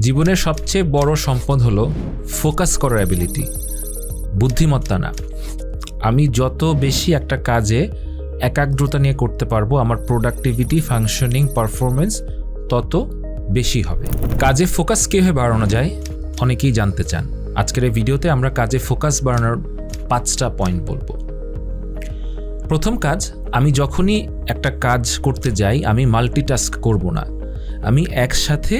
জীবনের সবচেয়ে বড় সম্পদ হলো ফোকাস করার অ্যাবিলিটি বুদ্ধিমত্তা না। আমি যত বেশি একটা কাজে একাগ্রতা নিয়ে করতে পারব, আমার প্রোডাক্টিভিটি ফাংশনিং পারফরমেন্স তত বেশি হবে। কাজে ফোকাস কীভাবে বাড়ানো যায়, অনেকেই জানতে চান। আজকের এই ভিডিওতে আমরা কাজে ফোকাস বাড়ানোর পাঁচটা পয়েন্ট বলব। প্রথম কাজ, আমি যখনই একটা কাজ করতে যাই, আমি মাল্টিটাস্ক করব না। আমি একসাথে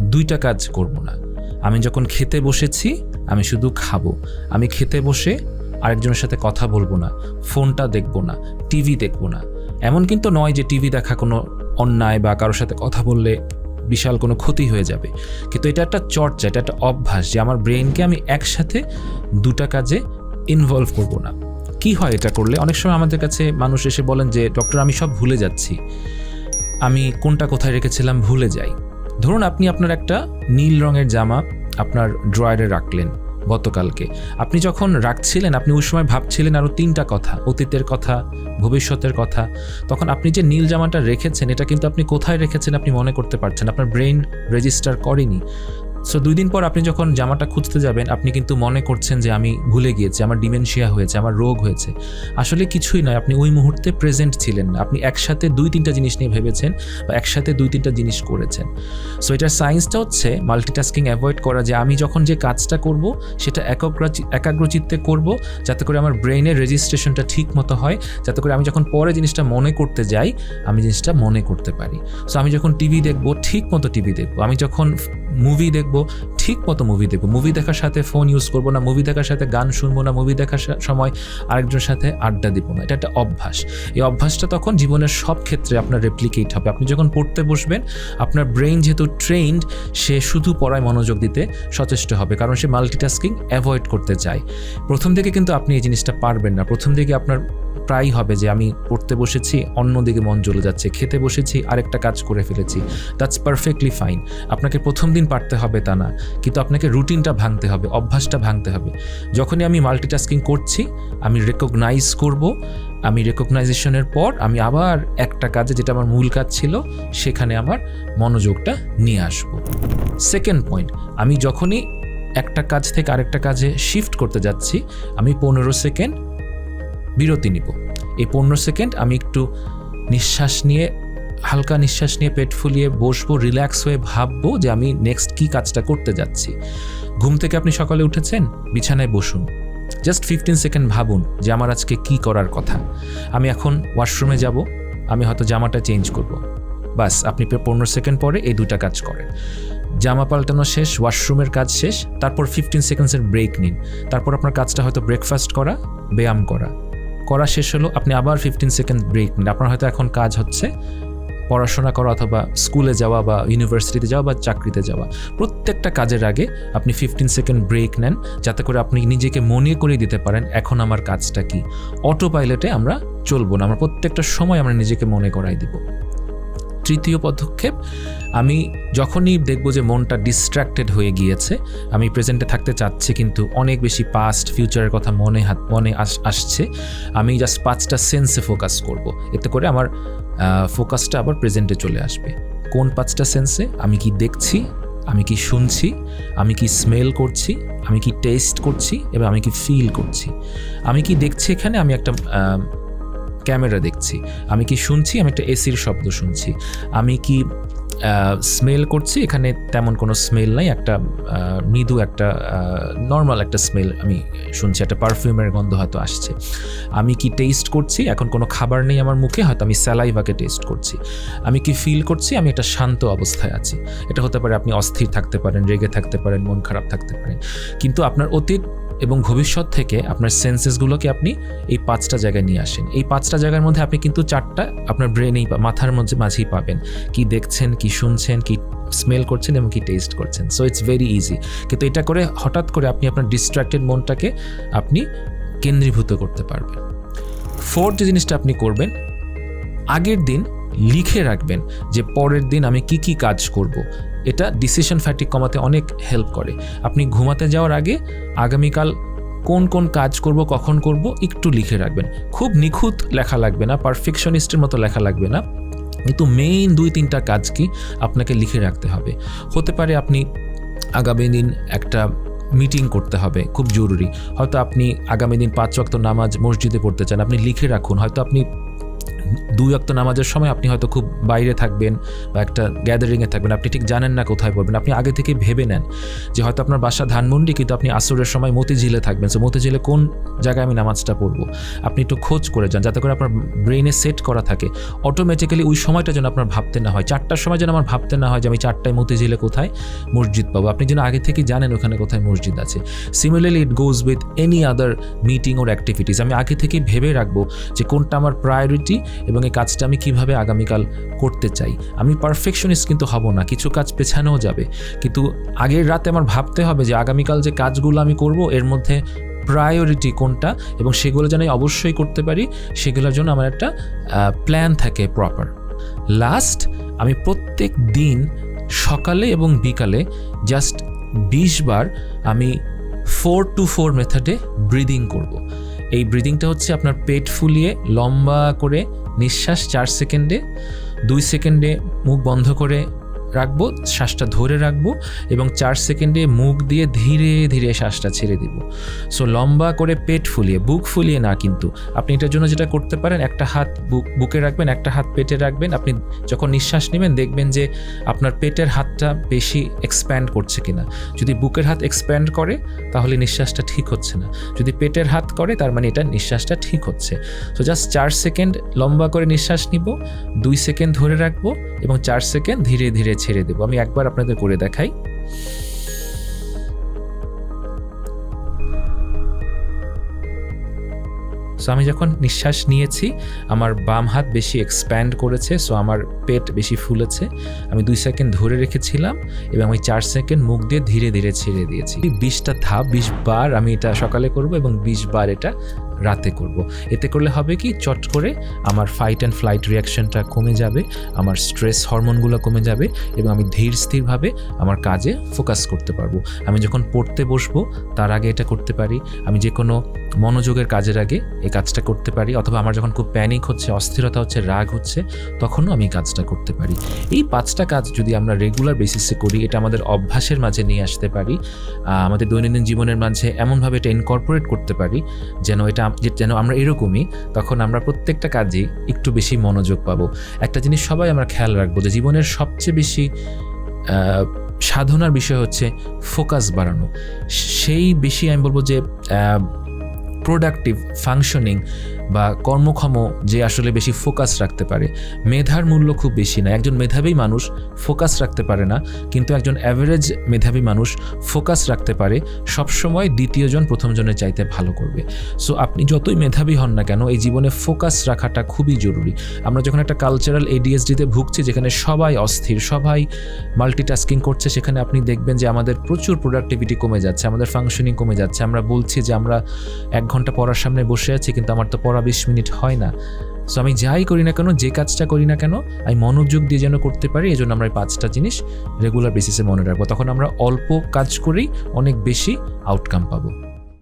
দুইটা কাজ করব না। আমি যখন খেতে বসেছি, আমি শুধু খাব। আমি খেতে বসে আরেকজনের সাথে কথা বলব না, ফোনটা দেখব না, টিভি দেখব না। এমন কিন্তু নয় যে টিভি দেখা কোনো অন্যায় বা কারোর সাথে কথা বললে বিশাল কোনো ক্ষতি হয়ে যাবে। কিন্তু এটা একটা চর্চা, এটা একটা অভ্যাস যে আমার ব্রেনকে আমি একসাথে দুটা কাজে ইনভলভ করব না। কি হয় এটা করলে? অনেক সময় আমাদের কাছে মানুষ এসে বলেন যে, ডক্টর, আমি সব ভুলে যাচ্ছি। আমি কোনটা কোথায় রেখেছিলাম ভুলে যাই। ধরুন আপনি আপনার একটা নীল রঙের জামা আপনার ড্রয়ারে রাখলেন গতকালকে। আপনি যখন রাখছিলেন, আপনি ওই সময় ভাবছিলেন আরও তিনটা কথা, অতীতের কথা, ভবিষ্যতের কথা। তখন আপনি যে নীল জামাটা রেখেছেন, এটা কিন্তু আপনি কোথায় রেখেছেন আপনি মনে করতে পারছেন আপনার ব্রেন রেজিস্টার করেনি। সো দুই দিন পর আপনি যখন জামাটা খুঁজতে যাবেন, আপনি কিন্তু মনে করছেন যে আমি ভুলে গিয়েছি, আমার ডিমেনশিয়া হয়েছে, আমার রোগ হয়েছে। আসলে কিছুই নয়, আপনি ওই মুহূর্তে প্রেজেন্ট ছিলেন না। আপনি একসাথে দুই তিনটা জিনিস নিয়ে ভেবেছেন বা একসাথে দুই তিনটা জিনিস করেছেন। সো এটার সায়েন্সটা হচ্ছে মাল্টিটাস্কিং অ্যাভয়েড করা যে আমি যখন যে কাজটা করব, সেটা একাগ্র- একাগ্রচিত্তে করব, যাতে করে আমার ব্রেনের রেজিস্ট্রেশনটা ঠিক মতো হয়, যাতে করে আমি যখন পরে জিনিসটা মনে করতে যাই, আমি জিনিসটা মনে করতে পারি। সো আমি যখন টিভি দেখব ঠিক মতো টিভি দেখব। আমি যখন মুভি দেখব, ঠিক মতো মুভি দেখব। মুভি দেখার সাথে ফোন ইউজ করব না মুভি দেখার সাথে গান শুনব না মুভি দেখার সময় আরেকজনের সাথে আড্ডা দিব না। এটা একটা অভ্যাস। এই অভ্যাসটা তখন জীবনের সব ক্ষেত্রে আপনার রেপ্লিকেট হবে। আপনি যখন পড়তে বসবেন, আপনার ব্রেন যেহেতু ট্রেন্ড সে শুধু পড়ায় মনোযোগ দিতে সচেষ্ট হবে, কারণ সে মাল্টিটাস্কিং অ্যাভয়েড করতে চায়। প্রথম থেকে কিন্তু আপনি এই জিনিসটা পারবেন না। প্রথম দিকে আপনার প্রায়ই হবে যে আমি পড়তে বসেছি, অন্যদিকে মন চলে যাচ্ছে। খেতে বসেছি, আরেকটা কাজ করে ফেলেছি। দ্যাটস পারফেক্টলি ফাইন আপনাকে প্রথম দিন পারতে হবে তা না, কিন্তু আপনাকে রুটিনটা ভাঙতে হবে, অভ্যাসটা ভাঙতে হবে। যখনই আমি মাল্টিটাস্কিং করছি, আমি রেকগনাইজ করব, আমি রেকগনাইজেশনের পর আমি আবার একটা কাজে যেটা আমার মূল কাজ ছিল, সেখানে আমার মনোযোগটা নিয়ে আসব। সেকেন্ড পয়েন্ট আমি যখনই একটা কাজ থেকে আরেকটা কাজে শিফট করতে যাচ্ছি, আমি পনেরো সেকেন্ড বিরতি নিব। এই পনেরো সেকেন্ড আমি একটু নিঃশ্বাস নিয়ে, হালকা নিঃশ্বাস নিয়ে পেট ফুলিয়ে বসবো রিল্যাক্স হয়ে ভাববো যে আমি নেক্সট কী কাজটা করতে যাচ্ছি। ঘুম থেকে আপনি সকালে উঠেছেন? বিছানায় বসুন। জাস্ট ফিফটিন সেকেন্ড ভাবুন যে আমার আজকে কি করার কথা। আমি এখন ওয়াশরুমে যাব, আমি হয়তো জামাটা চেঞ্জ করব। বাস, আপনি পনেরো সেকেন্ড পরে এই দুটা কাজ করেন। জামা পাল্টানো শেষ ওয়াশরুমের কাজ শেষ, তারপর ফিফটিন সেকেন্ডসের ব্রেক নিন। তারপর আপনার কাজটা হয়তো ব্রেকফাস্ট করা, ব্যায়াম করা। করা শেষ হলো, আপনি আবার ফিফটিন সেকেন্ড ব্রেক নিন। আপনার হয়তো এখন কাজ হচ্ছে পড়াশোনা করা অথবা স্কুলে যাওয়া বা ইউনিভার্সিটিতে যাওয়া বা চাকরিতে যাওয়া। প্রত্যেকটা কাজের আগে আপনি ফিফটিন সেকেন্ড ব্রেক নেন, যাতে করে আপনি নিজেকে মনে করে দিতে পারেন, এখন আমার কাজটা কি। অটো পাইলটে আমরা চলবো না, আমরা প্রত্যেকটা সময় আমরা নিজেকে মনে করাই দিব। তৃতীয় পদক্ষেপ, আমি যখনই দেখব যে মনটা ডিস্ট্র্যাক্টেড হয়ে গিয়েছে, আমি প্রেজেন্টে থাকতে চাচ্ছি কিন্তু অনেক বেশি পাস্ট ফিউচারের কথা মনে হাত, মনে আস- আসছে, আমি জাস্ট পাঁচটা সেন্সে ফোকাস করব। এতে করে আমার ফোকাসটা আবার প্রেজেন্টে চলে আসবে। কোন পাঁচটা সেন্সে আমি কি দেখছি? আমি কি শুনছি? আমি কি স্মেল করছি? আমি কি টেস্ট করছি? এবং আমি কি ফিল করছি? আমি কি দেখছি এখানে? আমি একটা ক্যামেরা দেখছি। আমি কি শুনছি? আমি একটা এসির শব্দ শুনছি। আমি কি স্মেল করছি? এখানে তেমন কোনো স্মেল নাই। একটা মৃদু একটা নর্মাল একটা স্মেল আমি শুনছি। একটা পারফিউমের গন্ধ হয়তো আসছে। আমি কি টেস্ট করছি? এখন কোনো খাবার নেই আমার মুখে। হয়তো আমি স্যালাইভাকে টেস্ট করছি। আমি কি ফিল করছি? আমি একটা শান্ত অবস্থায় আছি। এটা হতে পারে আপনি অস্থির থাকতে পারেন, রেগে থাকতে পারেন, মন খারাপ থাকতে পারেন কিন্তু আপনার অতীত এবং ভবিষ্যৎ থেকে আপনার সেন্সেসগুলোকে আপনি এই পাঁচটা জায়গায় নিয়ে আসেন। এই পাঁচটা জায়গার মধ্যে আপনি কিন্তু চারটা আপনার ব্রেনেই মাথার মধ্যে মাঝেই পাবেন। কি দেখছেন, কি শুনছেন, কি স্মেল করছেন এবং কি টেস্ট করছেন। সো ইটস ভেরি ইজি কিন্তু এটা করে হঠাৎ করে আপনি আপনার ডিস্ট্র্যাক্টেড মনটাকে আপনি কেন্দ্রীভূত করতে পারবেন। ফোর্থ যে জিনিসটা আপনি করবেন, আগের দিন লিখে রাখবেন যে পরের দিন আমি কি কি কাজ করব। এটা ডিসিশন ফ্যাটিক কমাতে অনেক হেল্প করে। আপনি ঘুমাতে যাওয়ার আগে আগামীকাল কোন কোন কাজ করব, কখন করব, একটু লিখে রাখবেন। খুব নিখুঁত লেখা লাগবে না পারফেকশনিস্টের মতো লেখা লাগবে না। কিন্তু মেইন দুই তিনটা কাজ কি আপনাকে লিখে রাখতে হবে। হতে পারে আপনি আগামী দিন একটা মিটিং করতে হবে, খুব জরুরি। হয়তো আপনি আগামী দিন পাঁচ ওয়াক্ত নামাজ মসজিদে পড়তে চান, আপনি লিখে রাখুন। হয়তো আপনি দুই অক্ত নামাজের সময় আপনি হয়তো খুব বাইরে থাকবেন বা একটা গ্যাদারিংয়ে থাকবেন, আপনি ঠিক জানেন না কোথায় পড়বেন, আপনি আগে থেকে ভেবে নেন যে হয়তো আপনার বাসা ধানমন্ডি, কিন্তু আপনি আসরের সময় মতিঝিলে থাকবেন। সো মতিঝিলে কোন জায়গায় আমি নামাজটা পড়ব? আপনি একটু খোঁজ করে যান, যাতে করে আপনার ব্রেনে সেট করা থাকে। অটোমেটিক্যালি ওই সময়টা যেন আপনার ভাবতে না হয়। চারটার সময় যেন আমার ভাবতে না হয় যে আমি চারটায় মতিঝিলে কোথায় মসজিদ পাবো। আপনি যেন আগে থেকে জানেন ওখানে কোথায় মসজিদ আছে। Similarly it goes with any other meeting or activities আমি আগে থেকেই ভেবে রাখব যে কোনটা আমার প্রায়োরিটি এবং এই কাজটা আমি কীভাবে আগামীকাল করতে চাই? আমি পারফেকশনিস্ট কিন্তু হব না, কিছু কাজ পেছানোও যাবে। কিন্তু আগের রাতে আমার ভাবতে হবে যে আগামীকাল যে কাজগুলো আমি করব, এর মধ্যে প্রায়োরিটি কোনটা এবং সেগুলো যেন অবশ্যই করতে পারি, সেগুলোর জন্য আমার একটা প্ল্যান থাকে প্রপার লাস্ট আমি প্রত্যেক দিন সকালে এবং বিকালে জাস্ট বিশ বার আমি ফোর টু ফোর মেথডে ব্রিদিং করব। এই ব্রিদিংটা হচ্ছে আপনার পেট ফুলিয়ে লম্বা করে নিঃশ্বাস চার সেকেন্ডে দুই সেকেন্ডে মুখ বন্ধ করে রাখব, শ্বাসটা ধরে রাখব এবং চার সেকেন্ডে মুখ দিয়ে ধীরে ধীরে শ্বাসটা ছেড়ে দিব। সো লম্বা করে পেট ফুলিয়ে, বুক ফুলিয়ে না কিন্তু, আপনি এটার জন্য যেটা করতে পারেন, একটা হাত বুক, বুকে রাখবেন, একটা হাত পেটে রাখবেন। আপনি যখন নিঃশ্বাস নেবেন, দেখবেন যে আপনার পেটের হাতটা বেশি এক্সপ্যান্ড করছে কিনা। যদি বুকের হাত এক্সপ্যান্ড করে, তাহলে নিঃশ্বাসটা ঠিক হচ্ছে না। যদি পেটের হাত করে, তার মানে এটা নিঃশ্বাসটা ঠিক হচ্ছে। সো জাস্ট চার সেকেন্ড লম্বা করে নিঃশ্বাস নিব, দুই সেকেন্ড ধরে রাখব এবং চার সেকেন্ড ধীরে ধীরে ছেড়ে দেবো। আমি একবার আপনাদের করে দেখাই। সো আমি যখন নিঃশ্বাস নিয়েছি, আমার বাম হাত বেশি এক্সপ্যান্ড করেছে সো আমার পেট বেশি ফুলেছে। আমি দুই সেকেন্ড ধরে রেখেছিলাম এবং আমি চার সেকেন্ড মুখ দিয়ে ধীরে ধীরে ছেড়ে দিয়েছি। বিশটা ধাপ, বিশ বার আমি এটা সকালে করব এবং বিশ বার এটা রাতে করব। এতে করলে হবে কি, চট করে আমার ফাইট অ্যান্ড ফ্লাইট রিয়াকশনটা কমে যাবে, আমার স্ট্রেস হরমোনগুলো কমে যাবে এবং আমি ধীর স্থিরভাবে আমার কাজে ফোকাস করতে পারব। আমি যখন পড়তে বসবো, তার আগে এটা করতে পারি। আমি যে কোনো মনোযোগের কাজের আগে এই কাজটা করতে পারি, অথবা আমার যখন খুব প্যানিক হচ্ছে, অস্থিরতা হচ্ছে, রাগ হচ্ছে, তখনও আমি কাজটা করতে পারি। এই পাঁচটা কাজ যদি আমরা রেগুলার বেসিসে করি, এটা আমাদের অভ্যাসের মাঝে নিয়ে আসতে পারি আমাদের দৈনন্দিন জীবনের মাঝে এমনভাবে এটা ইনকর্পোরেট করতে পারি, যেন এটা যেন আমরা এরকমই, তখন আমরা প্রত্যেকটা কাজে একটু বেশি মনোযোগ পাবো। একটা জিনিস সবাই আমরা খেয়াল রাখব যে জীবনের সবচেয়ে বেশি সাধনার বিষয় হচ্ছে ফোকাস বাড়ানো। সেই বেশি আমি বলব যে প্রোডাক্টিভ ফাংশনিং বা কর্মক্ষম যে আসলে বেশি ফোকাস রাখতে পারে। মেধার মূল্য খুব বেশি না। একজন মেধাবী মানুষ ফোকাস রাখতে পারে না, কিন্তু একজন অ্যাভারেজ মেধাবী মানুষ ফোকাস রাখতে পারে, সবসময় দ্বিতীয়জন প্রথমজনের চাইতে ভালো করবে। সো আপনি যতই মেধাবী হন না কেন, এই জীবনে ফোকাস রাখাটা খুবই জরুরি। আমরা যখন একটা কালচারাল এডিএসডিতে ভুগছি, যেখানে সবাই অস্থির, সবাই মাল্টিটাস্কিং করছে, সেখানে আপনি দেখবেন যে আমাদের প্রচুর প্রোডাক্টিভিটি কমে যাচ্ছে, আমাদের ফাংশনিং কমে যাচ্ছে। আমরা বলছি যে আমরা এক ঘণ্টা পড়ার সামনে বসে আছি, কিন্তু আমার তো পড়া বিশ মিনিট হয় না। সো আমি যাই করি না কেন, যে কাজটা করি না কেন, আমি মনোযোগ দিয়ে যেন করতে পারি এই জন্য আমরা এই পাঁচটা জিনিস রেগুলার বেসিসে মনে রাখব। তখন আমরা অল্প কাজ করেই অনেক বেশি আউটকাম পাবো।